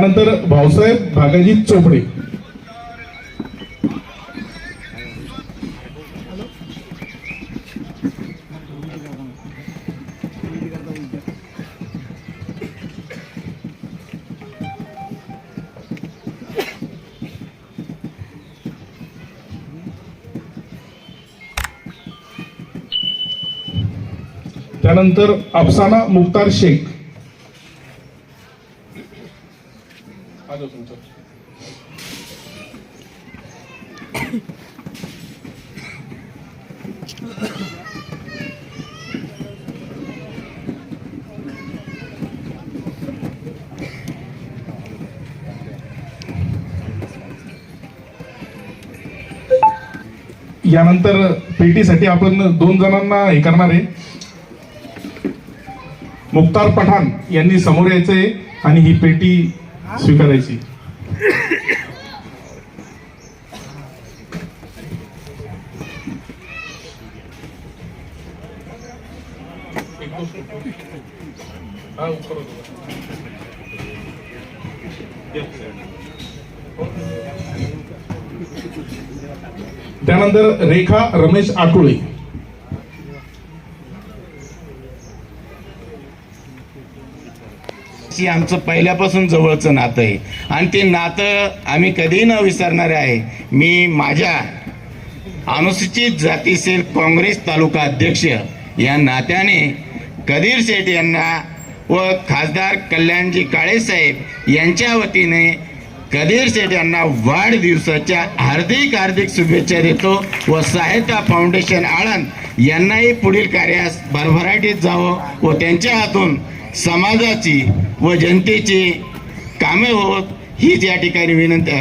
त्यानंतर भाऊसाहेब भागाजी चोपडे. त्यानंतर अफसाना मुख्तार शेख. आजो तुमचं. यानंतर पेटीसाठी आपण दोन जणांना हे करणार आहे मुख्तार पठाण यांनी समोर यायचंय आणि ही पेटी स्वीकारायची. त्यानंतर रेखा रमेश आटुळे शी आमचं पहिल्यापासून जवळचं नातं आहे. आणि ते नातं आम्ही कधीही न विसरणारे आहे. मी माझ्या अनुसूचित जाती सेल काँग्रेस तालुका अध्यक्ष या नात्याने कधीर शेठ यांना व खासदार कल्याणजी काळेसाहेब यांच्या वतीने कधीर शेठ यांना वाढदिवसाच्या हार्दिक हार्दिक शुभेच्छा देतो व सहायता फाउंडेशन आळंद यांनाही पुढील कार्यास भरभराटीत जावं व त्यांच्या हातून समाजाची व जनतेची कामे होत हीच या ठिकाणी विनंती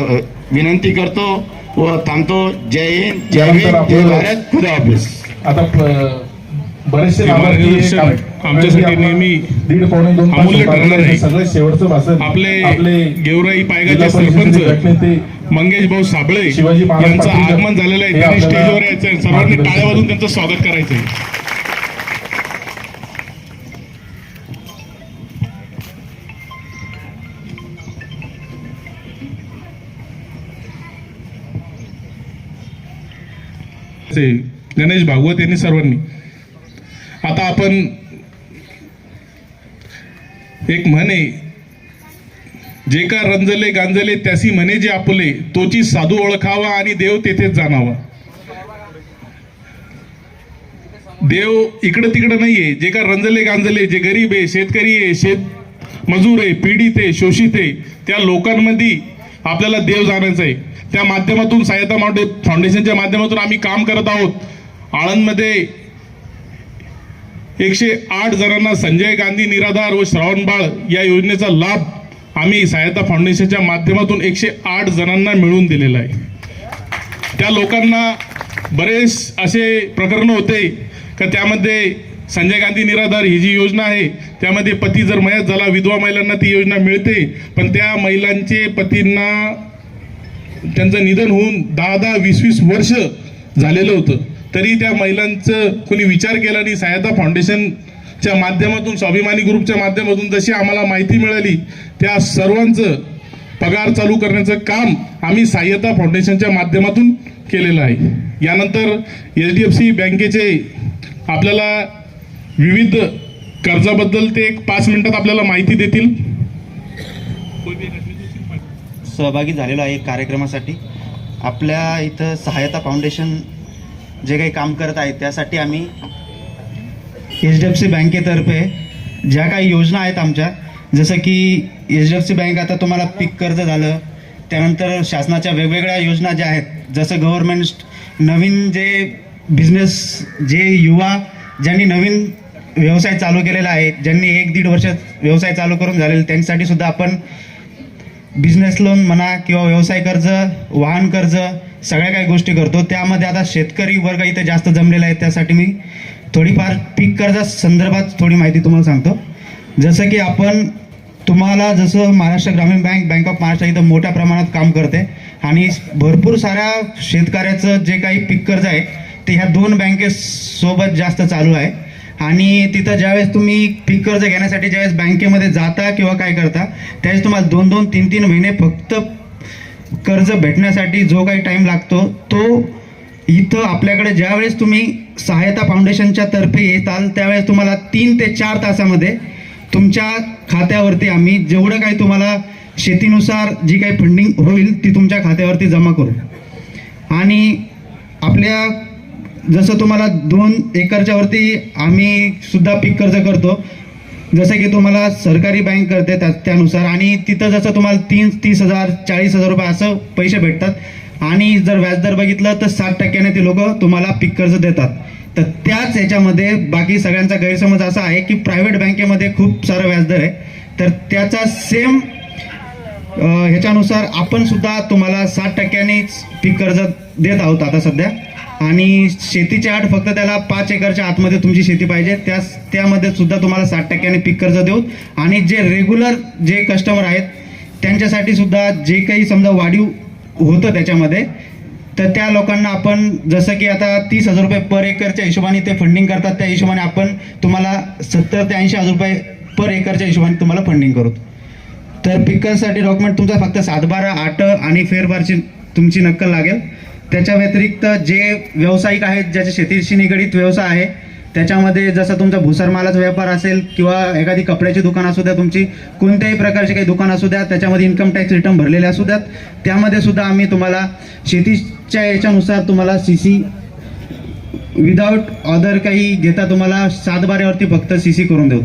विनंती करतो व थांबतो जय हिंद जय हिंद भारत खुदा हाफिज आता बरेचसे आमच्यासाठी नेहमी दीड पावणे दोन अमूल्य. ठरणार आहे. सगळं शेवटचं भाषण आपले गेवराई पायगाचे सरपंच मंगेश भाऊ साबळे यांचं आगमन झालेलं आहे हे त्यांनी स्टेजवर यायचं आहे. सर्वांनी टाळ्या वाजून. त्यांचं स्वागत करायचं आहे गणेश भागवत यांनी सर्वांनी. आता आपण एक म्हणे जे का रंजले गांजले त्यासी म्हणे जे आपले तोची साधू ओळखावा आणि देव तेथेच जाणावा. देव इकडं तिकडं नाहीये जे का रंजले गांजले जे गरीब आहे शेतकरी आहे शेत मजूर आहे पीडित आहे शोषित आहे त्या लोकांमध्ये आपल्याला देव जाण्याचं आहे. त्या माध्यमातून सहायता माउंटे फाउंडेशनच्या माध्यमातून आम्ही काम करत आहोत. आळंदमध्ये एकशे आठ जणांना संजय गांधी निराधार व श्रावणबाळ या योजनेचा लाभ आम्ही सहायता फाउंडेशनच्या माध्यमातून एकशे आठ जणांना मिळवून दिलेला आहे. त्या लोकांना बरेच असे प्रकरण होते का त्यामध्ये संजय गांधी निराधार ही जी योजना आहे त्यामध्ये पती जर मयत झाला विधवा महिलांना ती योजना मिळते पण त्या महिलांचे पतींना त्यांचं निधन होऊन दहा दहा वीस वीस वर्ष झालेलं होतं. तरी त्या महिलांचं कोणी विचार केला नाही. सहायता फाउंडेशनच्या माध्यमातून स्वाभिमानी ग्रुपच्या माध्यमातून जशी आम्हाला माहिती मिळाली त्या सर्वांचं पगार चालू करण्याचं काम आम्ही सहाय्यता फाउंडेशनच्या माध्यमातून केलेलं आहे. यानंतर एच डी एफ सी बँकेचे आपल्याला विविध कर्जाबद्दल ते एक पाच मिनिटात आपल्याला माहिती देतील. सहभागी झालेलो आहे कार्यक्रमासाठी. आपल्या इथं सहायता फाउंडेशन जे काही काम करत आहे त्यासाठी आम्ही एच डी एफ सी बँकेतर्फे ज्या काही योजना आहेत आमच्या जसं की H D F C bank आता तुम्हाला पीक कर्ज झालं त्यानंतर शासनाच्या वेगवेगळ्या योजना ज्या आहेत जसं गव्हर्मेंट नवीन जे बिझनेस जे युवा ज्यांनी नवीन व्यवसाय चालू केलेला आहे ज्यांनी एक दीड वर्षात व्यवसाय चालू करून झालेला त्यांच्यासाठी सुद्धा आपण बिझनेस लोन म्हणा किंवा व्यवसाय कर्ज वाहन कर्ज सगळ्या काही गोष्टी करतो. त्यामध्ये आता शेतकरी वर्ग इथे जास्त जमलेला आहे त्यासाठी मी थोडीफार पीक कर्जा संदर्भात थोडी माहिती तुम्हाला सांगतो. जसं की आपण तुम्हाला जसं महाराष्ट्र ग्रामीण बँक बँक ऑफ महाराष्ट्र इथं मोठ्या प्रमाणात काम करते आणि भरपूर साऱ्या शेतकऱ्याचं जे काही पीक कर्ज आहे ते ह्या दोन बँकेसोबत जास्त चालू आहे. आणि तिथं ज्यावेळेस तुम्ही पीक कर्ज घेण्यासाठी ज्यावेळेस बँकेमध्ये जाता किंवा काय करता त्यावेळेस तुम्हाला दोन दोन तीन तीन महिने फक्त कर्ज भेटण्यासाठी जो काही टाईम लागतो तो इथं आपल्याकडे ज्यावेळेस तुम्ही सहायता फाउंडेशनच्या तर्फे येताल त्यावेळेस तुम्हाला तीन ते चार तासामध्ये तुमच्या खात्यावरती आम्ही जेवढं काही तुम्हाला शेतीनुसार जी काही फंडिंग होईल ती तुमच्या खात्यावरती जमा करू. आणि आपल्या जसं तुम्हाला दोन एकरच्या वरती आम्ही सुद्धा पीक कर्ज करतो जसं की तुम्हाला सरकारी बँक करते त्या त्यानुसार. आणि तिथं जसं तुम्हाला तीन तीस हजार चाळीस हजार रुपये असं पैसे भेटतात. आणि जर व्याजदर बघितलं तर साठ टक्क्याने ते लोक तुम्हाला पीक कर्ज देतात. तर त्याच ह्याच्यामध्ये बाकी सगळ्यांचा गैरसमज असा आहे की प्रायव्हेट बँकेमध्ये खूप सारं व्याजदर आहे. तर त्याचा सेम ह्याच्यानुसार आपण सुद्धा तुम्हाला साठ टक्क्यांनीच पीक कर्ज देत आहोत आता सध्या. आणि शेतीची आठ फक्त त्याला पाच एकरच्या आतमध्ये तुमची शेती पाहिजे. त्या त्यामध्ये सुद्धा तुम्हाला साठ टक्क्याने पीक कर्ज देऊ आणि जे रेग्युलर जे कस्टमर आहेत त्यांच्यासाठी सुद्धा जे काही समजा वाढीव होतं त्याच्यामध्ये तर त्या लोकांना आपण जसं की आता तीस हजार रुपये पर एकरच्या हिशोबाने ते फंडिंग करतात त्या हिशोबाने आपण तुम्हाला सत्तर ते ऐंशी हजार रुपये पर एकरच्या हिशोबाने तुम्हाला फंडिंग करू. तर पिकांसाठी डॉक्युमेंट तुमचा फक्त सातबारा आठ आणि फेरफारची तुमची नक्कल लागेल. त्याच्या व्यतिरिक्त जे व्यावसायिक आहेत ज्याचे शेतीशी निगडीत व्यवसाय आहे त्याच्यामध्ये जसं तुमचा भुसारमालाचा व्यापार असेल किंवा एखादी कपड्याची दुकान असू द्या तुमची कोणत्याही प्रकारचे काही दुकान असू द्या त्याच्यामध्ये इन्कम टॅक्स रिटर्न भरलेले असू द्यात. त्यामध्ये सुद्धा आम्ही तुम्हाला शेतीच्या याच्यानुसार तुम्हाला सी सी विदाऊट अदर काही घेता तुम्हाला सातबाऱ्यावरती फक्त सी सी करून देऊ.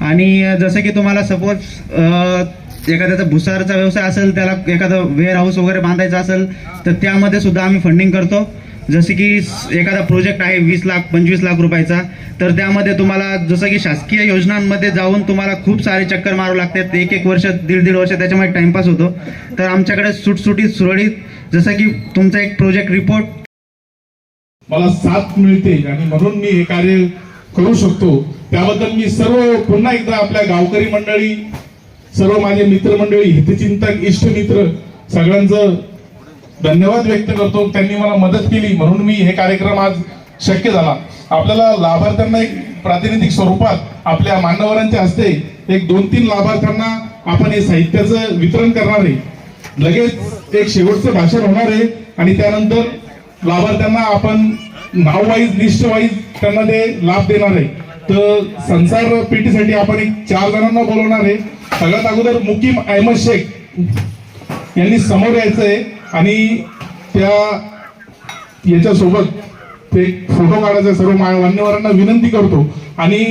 आणि जसं की तुम्हाला सपोज एखाद्याचा भुसारचा व्यवसाय असेल त्याला एखादं वेअर हाऊस वगैरे बांधायचं असेल तर त्यामध्ये सुद्धा आम्ही फंडिंग करतो. जसं की एखादा प्रोजेक्ट आहे वीस लाख पंचवीस लाख रुपयाचा तर त्यामध्ये तुम्हाला जसं की शासकीय योजनांमध्ये जाऊन तुम्हाला खूप सारे चक्कर मारू लागतात. एक एक वर्ष दीड दीड वर्ष त्याच्यामध्ये टाइमपास होतो. तर आमच्याकडे सुटसुटीत सुरळीत जसं की तुमचा एक प्रोजेक्ट रिपोर्ट मला साथ मिळते आणि म्हणून मी हे कार्य करू शकतो. त्याबद्दल मी सर्व पुन्हा एकदा आपल्या गावकरी मंडळी सर्व माझे मित्रमंडळी हितचिंतक इष्ट मित्र सगळ्यांचं धन्यवाद व्यक्त करतो. त्यांनी मला मदत केली. म्हणून मी हे कार्यक्रम आज शक्य झाला. आपल्याला लाभार्थ्यांना एक प्रातिनिधिक स्वरूपात आपल्या मान्यवरांच्या हस्ते एक दोन तीन लाभार्थ्यांना आपण हे साहित्याचं वितरण करणार आहे. लगेच एक शेवटचं भाषण होणार आहे. आणि त्यानंतर लाभार्थ्यांना आपण नाव वाईज लिस्ट वाईज त्यांना ते लाभ देणार आहे. तर संसार पेटीसाठी आपण एक चार जणांना बोलवणार आहे. सगळ्यात अगोदर मुकीम अहमद शेख यांनी समोर यायचं आहे आणि त्या याच्यासोबत ते फोटो काढायचा सर्व मा- मान्यवरांना विनंती करतो. आणि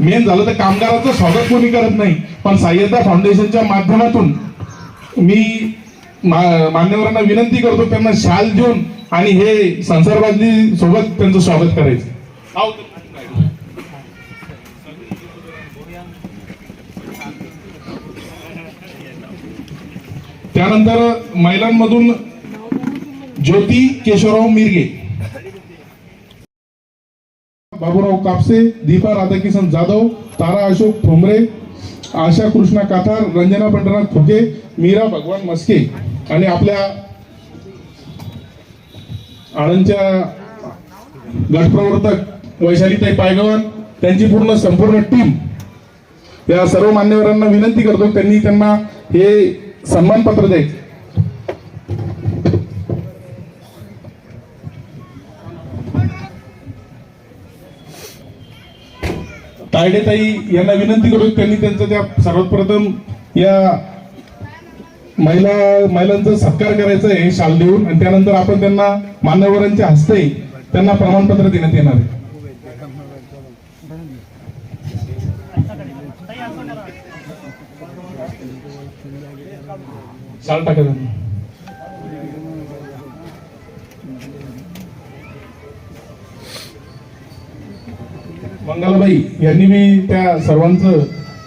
मेन झालं तर कामगाराचं स्वागत कोणी करत नाही पण सहाय्यता फाउंडेशनच्या माध्यमातून मी मा- मान्यवरांना विनंती करतो त्यांना शाल देऊन आणि हे संसारबाजी सोबत त्यांचं स्वागत करायचं आहो. त्यानंतर महिलांमधून ज्योती केशवराव मिरगे. बाबूराव कापसे दीपा राधाकिशन जाधव तारा अशोक ठोंबरे आशा कृष्णा काथार रंजना पंढरनाथ फुके मीरा भगवान मस्के आणि आपल्या आनंदच्या गटप्रवर्तक वैशालीताई पायगवान त्यांची पूर्ण संपूर्ण टीम या सर्व मान्यवरांना विनंती करतो त्यांनी त्यांना हे सन्मानपत्र द्यायचे तायडेताई यांना विनंती करू त्यांनी त्यांचं त्या सर्वात प्रथम या महिला महिलांचा सत्कार करायचा आहे शाल देऊन आणि त्यानंतर आपण त्यांना मान्यवरांच्या हस्ते त्यांना प्रमाणपत्र देण्यात येणार आहे. शाल टाका त्यांना. मंगलाबाई यांनी मी त्या सर्वांचं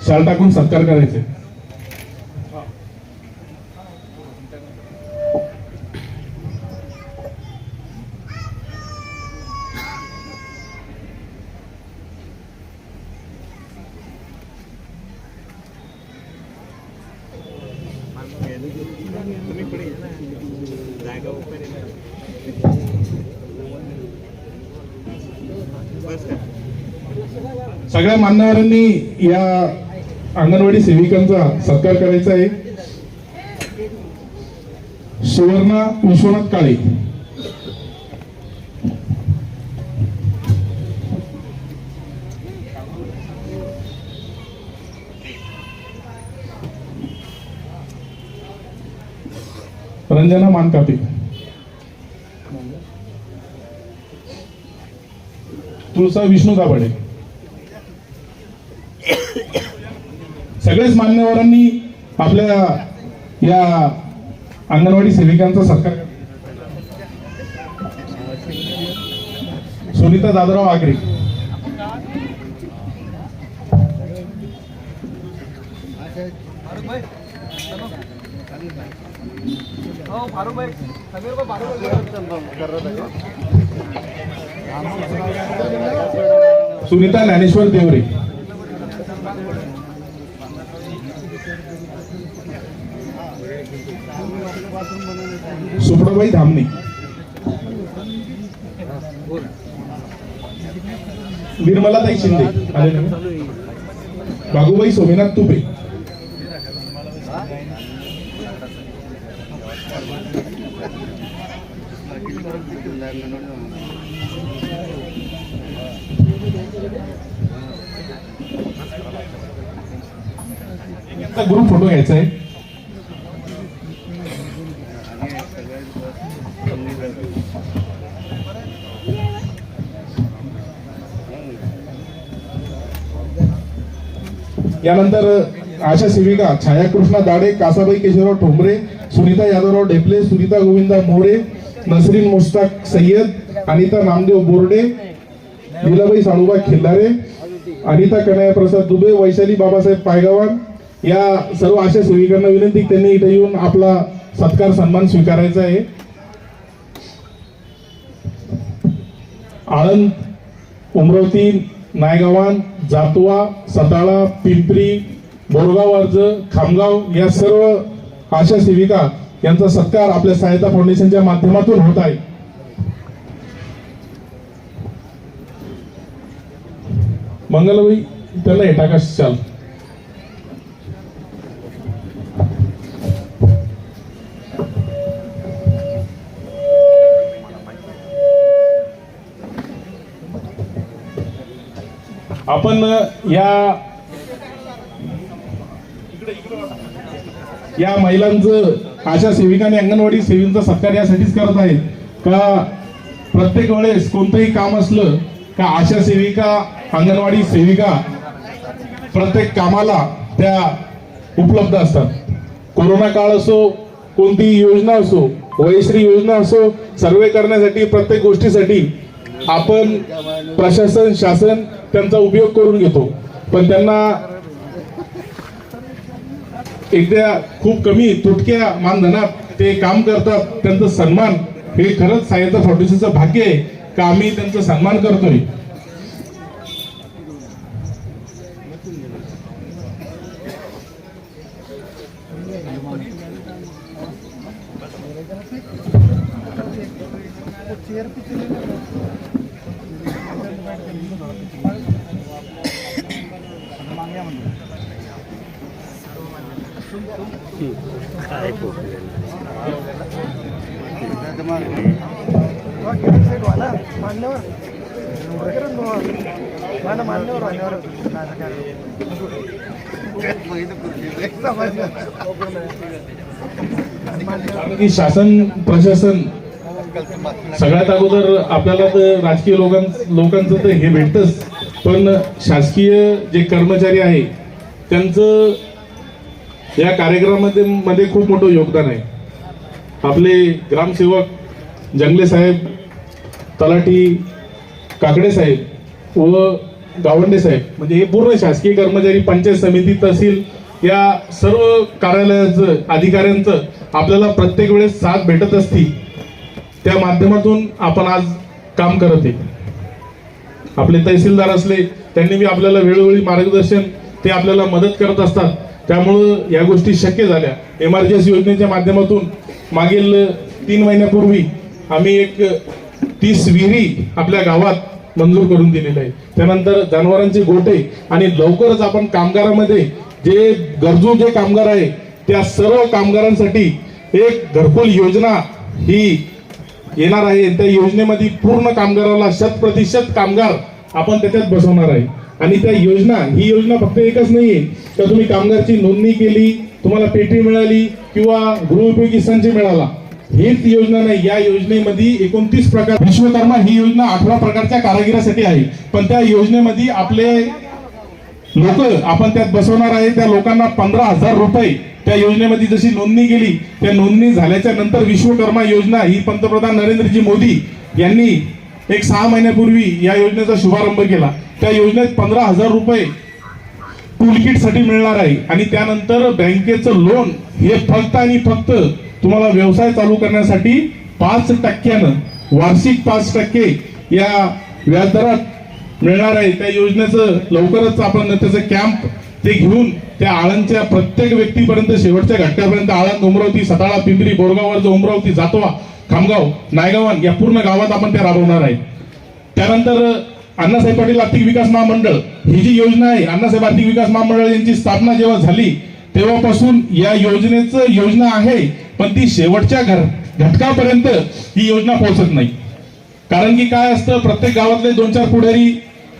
शाल टाकून सत्कार करायचे सगळ्या मान्यवरांनी या अंगणवाडी सेविकांचा सत्कार करायचा आहे. सुवर्णा विश्वनाथ काळे. रंजना मानकापे तुळसा विष्णू दाभाडे. सगळेच मान्यवरांनी आपल्या या अंगणवाडी सेविकांचा सत्कार सुनीता दादराव आगरे. सुनीता ज्ञानेश्वर देवरे. सुप्रभाई धामणे. निर्मलाताई शिंदे. बाबूबाई सोमेनाथ तुपे यांचा ग्रुप फोटो घ्यायचा आहे. यानंतर आशा सेविका छायाकृष्णा दाडे कासाबाई केशवराव ठोंबरे सुनीता यादवराव ढेपले सुनीता गोविंदा मोरे नसरीन मुश्ताक सय्यद अनिता नामदेव बोर्डे लीलाबाई साळुबा खिल्लारे अनिता कन्हैया प्रसाद दुबे वैशाली बाबासाहेब पायगावान. या सर्व आशा सेविकांना विनंती त्यांनी इथे येऊन आपला सत्कार सन्मान स्वीकारायचा आहे. आळंद उमरावती नायगावान जातवा सताळा पिंपरी बोरगाव अर्ज खामगाव या सर्व आशा सेविका यांचा सत्कार आपल्या सहायता फाउंडेशनच्या माध्यमातून होत आहे. मंगलबाई त्यांना हे टाका चाल. आपण या या महिलांचं आशा सेविकांनी अंगणवाडी सेविकांचा सत्कार यासाठीच करत आहेत. का प्रत्येक वेळेस कोणतंही काम असलं का आशा सेविका अंगणवाडी सेविका प्रत्येक कामाला त्या उपलब्ध असतात. कोरोना काळ असो कोणतीही योजना असो वयश्री योजना असो सर्वे करण्यासाठी प्रत्येक गोष्टीसाठी आपण प्रशासन शासन त्यांचा उपयोग करून घेतो. पण त्यांना एकदा खूप कमी तुटक्या मानधनात ते काम करतात त्यांचा सन्मान. हे खरंच सहायता फाउंडेशनचं भाग्य आहे का आम्ही त्यांचा सन्मान करतोय? की शासन प्रशासन सगळ्यात अगोदर आपल्याला तर राजकीय लोकां लोकांचं तर हे भेटतच. पण शासकीय जे कर्मचारी आहे त्यांचं या कार्यक्रमामध्ये मध्ये खूप मोठं योगदान आहे. आपले ग्रामसेवक जंगले साहेब तलाठी काकडे साहेब व गावंडे साहेब म्हणजे हे पूर्ण शासकीय कर्मचारी पंचायत समिती तहसील या सर्व कार्यालयाचं अधिकाऱ्यांचं आपल्याला प्रत्येक वेळेस साथ भेटत असती त्या माध्यमातून आपण आज काम करत आहे. आपले तहसीलदार असले त्यांनी बी आपल्याला वेळोवेळी मार्गदर्शन ते आपल्याला मदत करत असतात. त्यामुळं या गोष्टी शक्य झाल्या. एमआरजीएस योजनेच्या माध्यमातून मागील तीन महिन्यापूर्वी आम्ही एक तीस विहिरी आपल्या गावात मंजूर करून दिलेली आहे त्यानंतर जनावरांचे गोटे आणि लवकरच आपण कामगारामध्ये जे गरजू जे कामगार आहे त्या सर्व कामगारांसाठी एक घरकुल योजना ही येणार आहे. त्या योजनेमध्ये पूर्ण कामगाराला शत प्रतिशत कामगार आपण त्याच्यात बसवणार आहे. आणि त्या योजना ही योजना फक्त एकच नाहीये. तर तुम्ही कामगारची नोंदणी केली तुम्हाला पेटी मिळाली किंवा गृहउपयोगी संच मिळाला. हीच योजना नाही. या योजनेमध्ये एकोणतीस प्रकार विश्वकर्मा ही योजना अठरा प्रकारच्या कारागिरासाठी आहे. पण त्या योजनेमध्ये आपले लोक आपण त्यात बसवणार आहे त्या लोकांना पंधरा हजार रुपये त्या योजनेमध्ये जशी नोंदणी केली त्या नोंदणी झाल्याच्यानंतर विश्वकर्मा योजना ही पंतप्रधान नरेंद्रजी मोदी यांनी एक सहा महिन्यापूर्वी या योजनेचा शुभारंभ केला. त्या योजनेत पंधरा हजार रुपये टूलकिटसाठी मिळणार आहे. आणि त्यानंतर बँकेचं लोन हे फक्त आणि फक्त तुम्हाला व्यवसाय चालू करण्यासाठी पाच टक्क्यानं वार्षिक पाच टक्के या व्याजदरात मिळणार आहे. त्या योजनेचं लवकरच आपण त्याचं कॅम्प ते घेऊन त्या आळंदच्या प्रत्येक व्यक्तीपर्यंत शेवटच्या घटकापर्यंत आळंद उमरावती सताळा पिंपरी जो उमरावती जातवा खामगाव नायगावान या पूर्ण गावात आपण त्या राबवणार आहे. त्यानंतर अण्णासाहेब पाटील आर्थिक विकास महामंडळ ही जी योजना आहे अण्णासाहेब आर्थिक विकास महामंडळ यांची स्थापना जेव्हा झाली तेव्हापासून या योजनेचं योजना आहे पण ती शेवटच्या घर घटकापर्यंत ही योजना पोहोचत नाही. कारण की काय असतं प्रत्येक गावातले दोन चार पुढारी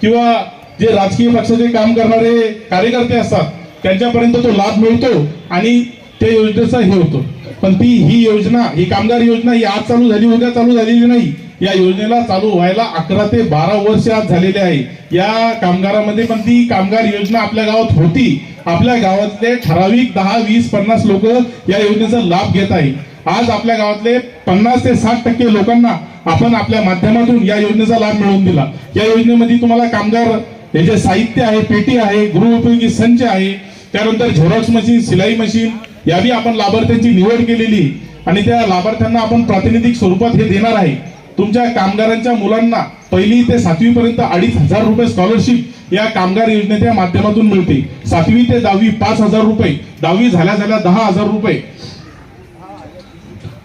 किंवा जे राजकीय पक्षाचे काम करणारे कार्यकर्ते असतात त्यांच्यापर्यंत तो लाभ मिळतो आणि त्या योजनेचा हे होतो. पण ती ही योजना ही कामगार योजना ही आज चालू झाली उद्या चालू झालेली नाही. या योजनेला चालू व्हायला अकरा ते बारा वर्ष आज झालेले आहे. या कामगारामध्ये पण ती कामगार योजना आपल्या गावात होती. आपल्या गावातले ठराविक दहा वीस पन्नास लोक या योजनेचा लाभ घेत आहे आज आपल्या गावातले पन्नास ते साठ टक्के लोकांना आपण आपल्या माध्यमातून या योजनेचा लाभ मिळवून दिला. या योजनेमध्ये तुम्हाला कामगार हे जे साहित्य आहे पेटी आहे गृहोपयोगी संच आहे त्यानंतर झेरॉक्स मशीन सिलाई मशीन यावी आपण लाभार्थ्यांची निवड केलेली. आणि त्या लाभार्थ्यांना आपण प्रातिनिधिक स्वरूपात हे देणार आहे. तुमच्या कामगारांच्या मुलांना पहिली ते सातवी पर्यंत अडीच हजार रुपये स्कॉलरशिप या कामगार योजनेच्या माध्यमातून मिळते. सातवी ते दहावी पाच हजार रुपये दहावी झाल्या झाल्या दहा हजार रुपये.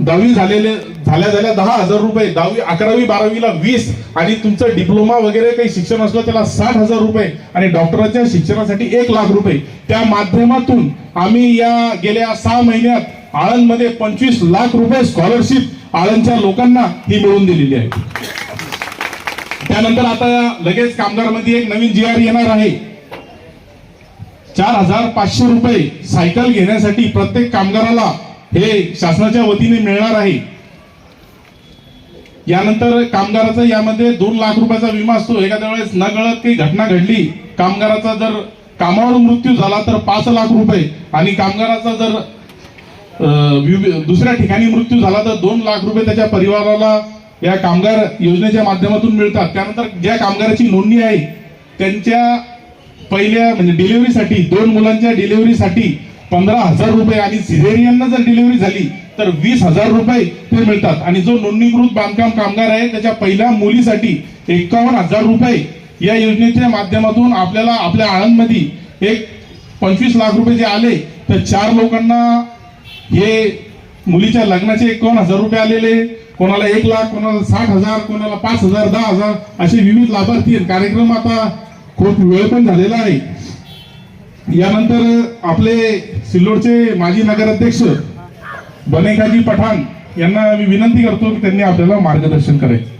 दहावी झालेले झाल्या झाल्या दहा हजार रुपये दहावी अकरावी बारावीला वीस आणि तुमचं डिप्लोमा वगैरे काही शिक्षण असलं त्याला साठ हजार रुपये आणि डॉक्टरांच्या शिक्षणासाठी एक लाख रुपये. त्या माध्यमातून आम्ही या गेल्या सहा महिन्यात आळंदमध्ये पंचवीस लाख रुपये स्कॉलरशिप आळंदच्या लोकांना ही मिळवून दिलेली आहे. त्यानंतर आता लगेच कामगारमध्ये एक नवीन जी आर येणार आहे. चार हजार पाचशे रुपये सायकल घेण्यासाठी प्रत्येक कामगाराला हे शासनाच्या वतीने मिळणार आहे. यानंतर कामगाराचा यामध्ये दोन लाख रुपयाचा विमा असतो. एखाद्या वेळेस न गळत काही घटना घडली कामगाराचा जर कामावर मृत्यू झाला तर पाच लाख रुपये आणि कामगाराचा जर दुसऱ्या ठिकाणी मृत्यू झाला तर दोन लाख रुपये त्याच्या परिवाराला या कामगार योजनेच्या माध्यमातून मिळतात. त्यानंतर ज्या कामगाराची नोंदणी आहे त्यांच्या पहिल्या म्हणजे डिलिव्हरीसाठी दोन मुलांच्या डिलिव्हरीसाठी पंधरा हजार रुपये आणि सिझेरियनला जर डिलिव्हरी झाली तर वीस हजार रुपये ते मिळतात. आणि जो नोंदणीकृत बांधकाम कामगार आहे त्याच्या पहिल्या मुलीसाठी एकावन्न हजार रुपये या योजनेच्या माध्यमातून आपल्याला आपल्या आळंदमध्ये एक पंचवीस लाख रुपये जे आले तर चार लोकांना हे मुलीच्या लग्नाचे एकावन्न हजार रुपये आलेले कोणाला एक लाख कोणाला साठ हजार कोणाला पाच हजार दहा हजार असे विविध लाभार्थी कार्यक्रम आता खूप वेळ पण झालेला आहे. यानंतर आपले सिल्लोडचे माजी नगराध्यक्ष बनेकाजी पठाण यांना मी विनंती करतो की त्यांनी आपल्याला मार्गदर्शन करायचं.